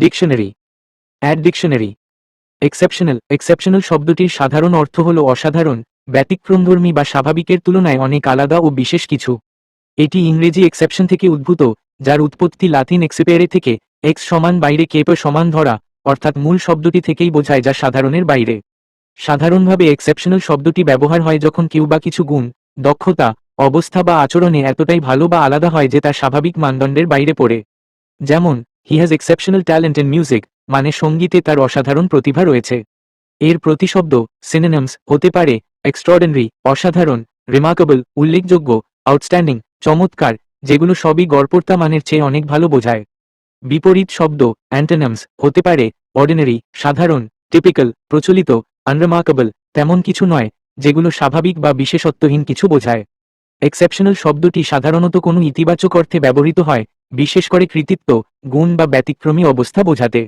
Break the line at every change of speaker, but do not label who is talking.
Dictionary add dictionary exceptional exceptional শব্দটির সাধারণ অর্থ হল অসাধারণ, ব্যতিক্রমধর্মী বা স্বাভাবিকের তুলনায় অনেক আলাদা ও বিশেষ কিছু। এটি ইংরেজি এক্সেপশন থেকে উদ্ভূত, যার উৎপত্তি লাতিন এক্সেপেয়ারে থেকে এক্স সমান বাইরে কেপ সমান ধরা, অর্থাৎ মূল শব্দটি থেকেই বোঝায় যা সাধারণের বাইরে। সাধারণভাবে এক্সেপশনাল শব্দটি ব্যবহার হয় যখন কেউ বা কিছু গুণ, দক্ষতা, অবস্থা বা আচরণে এতটাই ভালো বা আলাদা হয় যে তা স্বাভাবিক মানদণ্ডের বাইরে পড়ে। যেমন he has exceptional talent in music মানে সঙ্গীতে তার অসাধারণ প্রতিভা রয়েছে। এর প্রতিশব্দ সিনেনামস হতে পারে এক্সট্রাঅর্ডিনারি অসাধারণ রিমার্কেবল উল্লেখযোগ্য আউটস্ট্যান্ডিং চমৎকার, যেগুলো সবই গড়পড়তা মানের চেয়ে অনেক ভালো বোঝায়। বিপরীত শব্দ অ্যান্টেনামস হতে পারে অর্ডিনারি সাধারণ টিপিক্যাল প্রচলিত আনরিমার্কেবল তেমন কিছু নয়, যেগুলো স্বাভাবিক বা বিশেষত্বহীন কিছু বোঝায়। এক্সেপশনাল শব্দটি সাধারণত কোনো ইতিবাচক অর্থে ব্যবহৃত হয় বিশেষ করে কৃতিত্ব গুণ বা ব্যতিক্রমী অবস্থা বোঝাতে।